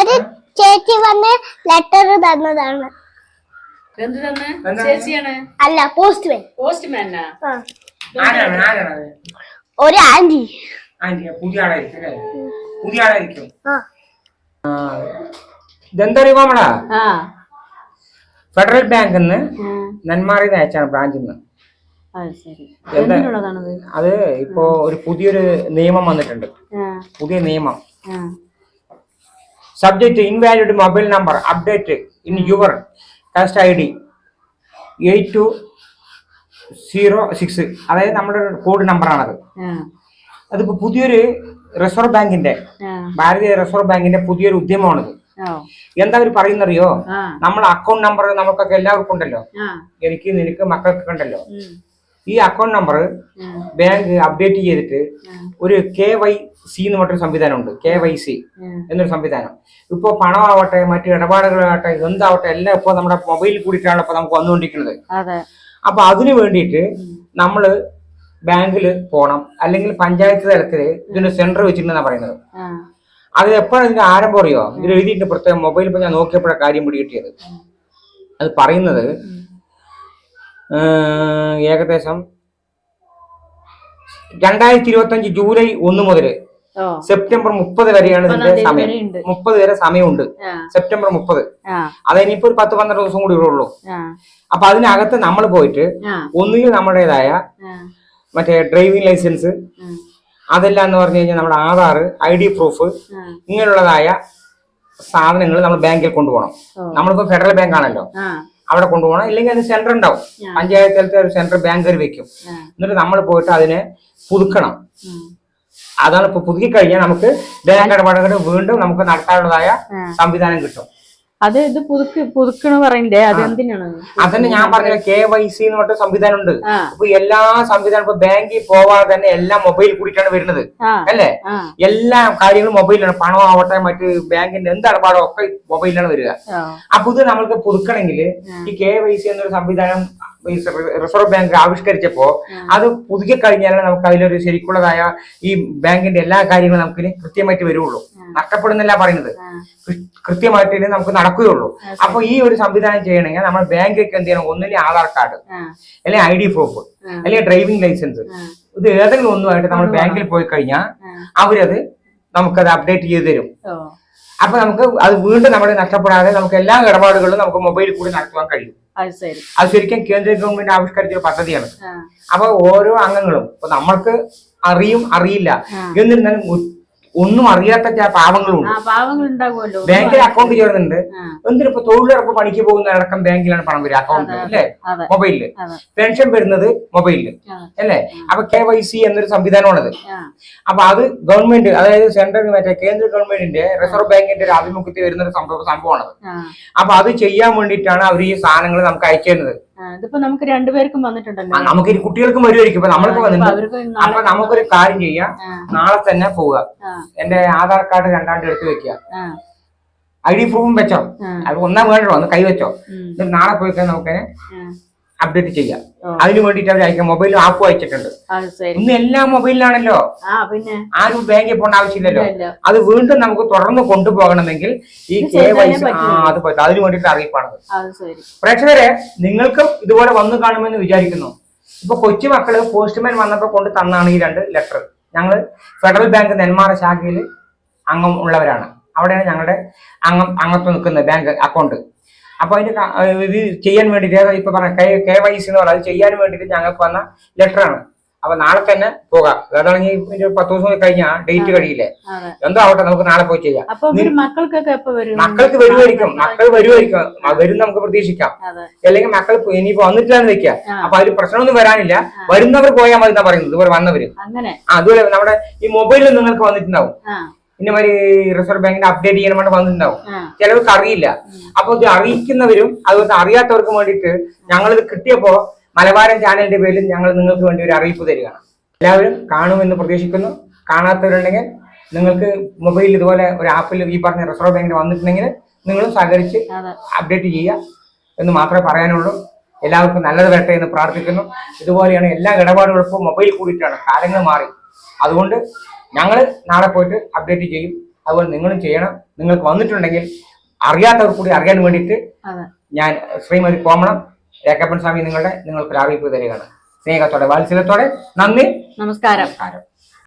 ഒരു ചേച്ചി വന്ന് ലെറ്റർ തന്നതാണ്? അല്ല പോസ്റ്റ്മാൻ പോസ്റ്റ്മാനാ? ഒരു ആന്റി പുതിയ ആളായിരിക്കും പുതിയ നമ്മളാ? ഫെഡറൽ ബാങ്കിൽ നിന്ന് നെന്മാറിയിൽ നിന്ന് അയച്ചാണ് ബ്രാഞ്ചിൽ നിന്ന്. അത്? ഇപ്പോ ഒരു പുതിയൊരു നിയമം വന്നിട്ടുണ്ട്. പുതിയ നിയമം. Subject invalid mobile number update in your cast I D eight two zero six അതായത് നമ്മുടെ കോഡ് നമ്പറാണത് ആണത്. അതിപ്പോ പുതിയൊരു റിസർവ് ബാങ്കിന്റെ ഭാരതീയ റിസർവ് ബാങ്കിന്റെ പുതിയൊരു ഉദ്യമമാണിത്. എന്താ അവർ പറയുന്നറിയോ? ആ. നമ്മളെ അക്കൗണ്ട് നമ്പർ നമുക്കൊക്കെ എല്ലാവർക്കും ഉണ്ടല്ലോ. എനിക്ക് നിനക്ക് മക്കൾക്കൊക്കെ ഉണ്ടല്ലോ. ഈ അക്കൗണ്ട് നമ്പർ ബാങ്ക് അപ്ഡേറ്റ് ചെയ്തിട്ട് ഒരു കെ വൈ സി എന്ന് പറഞ്ഞൊരു സംവിധാനമുണ്ട്. K Y C. എന്നൊരു സംവിധാനം. ഇപ്പോൾ പണമാവട്ടെ മറ്റു ഇടപാടുകളാവട്ടെ എന്താവട്ടെ എല്ലാം ഇപ്പോൾ നമ്മുടെ മൊബൈലിൽ കൂടിയിട്ടാണ് ഇപ്പോൾ നമുക്ക് വന്നുകൊണ്ടിരിക്കുന്നത്. അപ്പൊ അതിനു വേണ്ടിയിട്ട് നമ്മൾ ബാങ്കിൽ പോകണം അല്ലെങ്കിൽ പഞ്ചായത്ത് തലത്തിൽ ഇതിന് സെന്റർ വെച്ചിട്ടുണ്ടെന്നാണ് പറയുന്നത്. അത് എപ്പോഴാണ് ഇതിന്റെ ആരംഭം അറിയോ? ഇതിൽ എഴുതിയിട്ട് പ്രത്യേകം. മൊബൈൽ ഞാൻ നോക്കിയപ്പോഴാണ് കാര്യം പിടി കിട്ടിയത് അത് പറയുന്നത് ഏകദേശം രണ്ടായിരത്തി ഇരുപത്തി അഞ്ച് ജൂലൈ ഒന്ന് മുതൽ സെപ്റ്റംബർ മുപ്പത് വരെയാണ് ഇതിന്റെ സമയം. മുപ്പത് വരെ സമയമുണ്ട്. സെപ്റ്റംബർ മുപ്പത്. അത് അതിനിപ്പോ ഒരു പത്ത് പന്ത്രണ്ട് ദിവസം കൂടി ഉള്ളൂ. അപ്പൊ അതിനകത്ത് നമ്മൾ പോയിട്ട് ഒന്നുകിൽ നമ്മുടേതായ മറ്റേ ഡ്രൈവിംഗ് ലൈസൻസ് അതെല്ലാം എന്ന് പറഞ്ഞു കഴിഞ്ഞാൽ നമ്മുടെ ആധാർ ഐ ഡി പ്രൂഫ് ഇങ്ങനെയുള്ളതായ സാധനങ്ങൾ നമ്മൾ ബാങ്കിൽ കൊണ്ടുപോകണം. നമ്മളിപ്പോ ഫെഡറൽ ബാങ്ക് ആണല്ലോ അവിടെ കൊണ്ടുപോകണം. ഇല്ലെങ്കിൽ അതിന് സെന്റർ ഉണ്ടാവും. പഞ്ചായത്ത് തലത്തിൽ ഒരു സെന്റർ ബാങ്കർ വെക്കും. എന്നിട്ട് നമ്മൾ പോയിട്ട് അതിനെ പുതുക്കണം. അതാണ് ഇപ്പൊ പുതുക്കി കഴിഞ്ഞാൽ നമുക്ക് ബാങ്ക് ഇടപാടുകൾ വീണ്ടും നമുക്ക് നടത്താനുള്ളതായ. സംവിധാനം കിട്ടും. അത് ഇത് പുതുക്ക് പുതുക്കണ പറയണ്ടേ? അത് എന്തിനാണ് അതന്നെ ഞാൻ പറഞ്ഞ കെ വൈ സി എന്ന് പറഞ്ഞ സംവിധാനം ഉണ്ട് അപ്പൊ എല്ലാ സംവിധാനം ഇപ്പൊ ബാങ്കിൽ പോവാതെ തന്നെ എല്ലാം മൊബൈൽ കൂടിയിട്ടാണ് വരുന്നത്. അല്ലേ? എല്ലാ കാര്യങ്ങളും മൊബൈലാണ് പണം ആവട്ടെ മറ്റ് ബാങ്കിന്റെ എന്ത് ഇടപാടോ ഒക്കെ മൊബൈലിലാണ് വരിക. അപ്പൊ ഇത് നമ്മൾക്ക് പുതുക്കണമെങ്കിൽ ഈ കെ വൈ സി എന്നൊരു സംവിധാനം ഈ റിസർവ് ബാങ്ക് ആവിഷ്കരിച്ചപ്പോ അത് പുതുക്കി കഴിഞ്ഞാൽ നമുക്ക് അതിലൊരു ശരിക്കുള്ളതായ ഈ ബാങ്കിന്റെ എല്ലാ കാര്യങ്ങളും നമുക്ക് കൃത്യമായിട്ട് വരുള്ളൂ. നഷ്ടപ്പെടുന്നല്ല പറയുന്നത്. കൃത്യമായിട്ട് ഇനി നമുക്ക് നടക്കുകയുള്ളൂ. അപ്പൊ ഈ ഒരു സംവിധാനം ചെയ്യണമെങ്കിൽ നമ്മൾ ബാങ്കിലേക്ക് എന്ത് ചെയ്യണം? ഒന്നിലെ ആധാർ കാർഡ് അല്ലെങ്കിൽ ഐ ഡി പ്രൂഫ്. അല്ലെങ്കിൽ ഡ്രൈവിംഗ് ലൈസൻസ്. ഇത് ഏതെങ്കിലും ഒന്നുമായിട്ട് നമ്മൾ ബാങ്കിൽ പോയി കഴിഞ്ഞാൽ. അവരത് നമുക്കത് അപ്ഡേറ്റ് ചെയ്ത് തരും. അപ്പൊ നമുക്ക് അത് വീണ്ടും നമ്മുടെ നഷ്ടപ്പെടാതെ നമുക്ക് എല്ലാ ഇടപാടുകളും നമുക്ക് മൊബൈലിൽ കൂടി നടത്തുവാൻ കഴിയും. അത് ശരി. അത് ശരിക്കും കേന്ദ്ര ഗവൺമെന്റ് ആവിഷ്കരിച്ച ഒരു പദ്ധതിയാണ്. അപ്പൊ ഓരോ അംഗങ്ങളും ഇപ്പൊ നമ്മൾക്ക് അറിയും അറിയില്ല. എന്നിരുന്നാലും ഒന്നും അറിയാത്ത പാവങ്ങളും പാവങ്ങളുണ്ട്. ബാങ്കിൽ അക്കൗണ്ട് ചേർന്നുണ്ട് എന്തിനും ഇപ്പൊ തൊഴിലുറപ്പ് പണിക്ക് പോകുന്ന അടക്കം ബാങ്കിലാണ് പണം വരിക അക്കൗണ്ടിൽ അല്ലേ? മൊബൈലിൽ പെൻഷൻ വരുന്നത് മൊബൈലിൽ അല്ലേ? അപ്പൊ കെ വൈ സി എന്നൊരു സംവിധാനമാണത്. അപ്പൊ അത് ഗവൺമെന്റ് അതായത് സെൻട്രൽ മറ്റേ കേന്ദ്ര ഗവൺമെന്റിന്റെ റിസർവ് ബാങ്കിന്റെ ഒരു ആഭിമുഖ്യത്തിൽ വരുന്ന ഒരു സംഭവ സംഭവമാണത്. അപ്പൊ അത് ചെയ്യാൻ വേണ്ടിയിട്ടാണ് അവർ ഈ സാധനങ്ങൾ നമുക്ക് അയച്ചു തരുന്നത് ഇതിപ്പോ നമുക്ക് രണ്ടുപേർക്കും വന്നിട്ടുണ്ടല്ലോ. നമുക്ക് ഇനി കുട്ടികൾക്കും വരുമായിരിക്കും ഇപ്പൊ നമ്മൾക്ക് വന്നിട്ടുണ്ട് അപ്പൊ നമുക്കൊരു കാര്യം ചെയ്യാം. നാളെ തന്നെ പോവുക. എന്റെ ആധാർ കാർഡ് രണ്ടാണ്ട് എടുത്ത് വെക്കുക. ഐ ഡി പ്രൂഫും വെച്ചോ. അത് ഒന്നാം വേണ്ടോ ഒന്ന് കൈവച്ചോ എന്നിട്ട് നാളെ പോയി കഴിഞ്ഞാൽ നമുക്ക്. അപ്ഡേറ്റ് ചെയ്യാം. അതിന് വേണ്ടിയിട്ട് അവർ അയക്കാം മൊബൈൽ ആപ്പ് അയച്ചിട്ടുണ്ട്. ഇന്ന് എല്ലാ മൊബൈലിലാണല്ലോ. ആരും ബാങ്കിൽ പോകേണ്ട ആവശ്യമില്ലല്ലോ. അത് വീണ്ടും നമുക്ക് തുടർന്ന് കൊണ്ടുപോകണമെങ്കിൽ ഈ കെ വൈ സി അത് അതിന് വേണ്ടിയിട്ട് അറിയിപ്പാണത്. പ്രേക്ഷകരെ നിങ്ങൾക്കും ഇതുപോലെ വന്നു കാണുമെന്ന് വിചാരിക്കുന്നു. ഇപ്പൊ കൊച്ചു മക്കൾ പോസ്റ്റ്മാൻ വന്നപ്പോൾ കൊണ്ട് തന്നാണ് ഈ രണ്ട് ലെറ്റർ ഞങ്ങൾ ഫെഡറൽ ബാങ്ക് നെന്മാറ ശാഖയിൽ അംഗം ഉള്ളവരാണ്. അവിടെയാണ് ഞങ്ങളുടെ അംഗം അംഗത്വം നിൽക്കുന്നത് ബാങ്ക് അക്കൗണ്ട് അപ്പൊ അതിന് ഇത് ചെയ്യാൻ വേണ്ടിയിട്ട് ഇപ്പൊ പറഞ്ഞ കെ കെ വൈ സി എന്ന് പറഞ്ഞാൽ അത് ചെയ്യാൻ വേണ്ടിയിട്ട് ഞങ്ങൾക്ക് വന്ന ലെറ്ററാണ് അപ്പൊ നാളെ തന്നെ പോകാം. അതാണെങ്കിൽ ഇതിന്റെ പത്ത് ദിവസം കഴിഞ്ഞാ കഴിഞ്ഞാൽ ഡേറ്റ് കഴിയില്ലേ? എന്തോ ആവട്ടെ നമുക്ക് നാളെ പോയി ചെയ്യാം. മക്കൾക്ക് വരുമായിരിക്കും മക്കൾ വരുമായിരിക്കും വരും നമുക്ക് പ്രതീക്ഷിക്കാം. അല്ലെങ്കിൽ മക്കൾ ഇനിയിപ്പോ വന്നിട്ടില്ലാന്ന് വെക്കുക. അപ്പൊ അതിൽ പ്രശ്നമൊന്നും വരാനില്ല. വരുന്നവർ പോയാൽ മതി എന്നാ പറയുന്നത്. ഇതുപോലെ വന്നവര്. അതുപോലെ നമ്മുടെ ഈ മൊബൈലിൽ നിങ്ങൾക്ക് വന്നിട്ടുണ്ടാവും. ഇന്ന മാതിരി റിസർവ് ബാങ്കിന്റെ അപ്ഡേറ്റ് ചെയ്യണമെന്ന് വന്നിട്ടുണ്ടാവും. ചിലവർക്ക് അറിയില്ല. അപ്പൊ ഇത് അറിയിക്കുന്നവരും അതുപോലെ അറിയാത്തവർക്കും വേണ്ടിയിട്ട് ഞങ്ങളിത് കിട്ടിയപ്പോ മലബാരൻ ചാനലിന്റെ പേരിൽ ഞങ്ങൾ നിങ്ങൾക്ക് വേണ്ടി ഒരു അറിയിപ്പ് തരികയാണ്. എല്ലാവരും കാണുമെന്ന് പ്രതീക്ഷിക്കുന്നു. കാണാത്തവരുണ്ടെങ്കിൽ നിങ്ങൾക്ക് മൊബൈൽ ഇതുപോലെ ഒരു ആപ്പിൽ ഈ പറഞ്ഞ റിസർവ് ബാങ്കിന് വന്നിട്ടുണ്ടെങ്കിൽ നിങ്ങളും സഹകരിച്ച് അപ്ഡേറ്റ് ചെയ്യുക എന്ന് മാത്രമേ പറയാനുള്ളൂ. എല്ലാവർക്കും നല്ലത് വരട്ടെ എന്ന് പ്രാർത്ഥിക്കുന്നു. ഇതുപോലെയാണ് എല്ലാ ഇടപാടുകളും ഇപ്പോൾ മൊബൈൽ കൂടിയിട്ടാണ് കാലങ്ങൾ മാറി. അതുകൊണ്ട് ഞങ്ങൾ നാളെ പോയിട്ട് അപ്ഡേറ്റ് ചെയ്യും. അതുപോലെ നിങ്ങളും ചെയ്യണം. നിങ്ങൾക്ക് വന്നിട്ടുണ്ടെങ്കിൽ അറിയാത്തവർ കൂടി അറിയാൻ വേണ്ടിയിട്ട് ഞാൻ ശ്രീമതി കോമളം രേഖപ്പൻ സ്വാമി നിങ്ങളുടെ നിങ്ങൾക്ക് ഒരു അറിയിപ്പ് തരികയാണ്. സ്നേഹത്തോടെ വാത്സല്യത്തോടെ നന്ദി. നമസ്കാരം. നമസ്കാരം.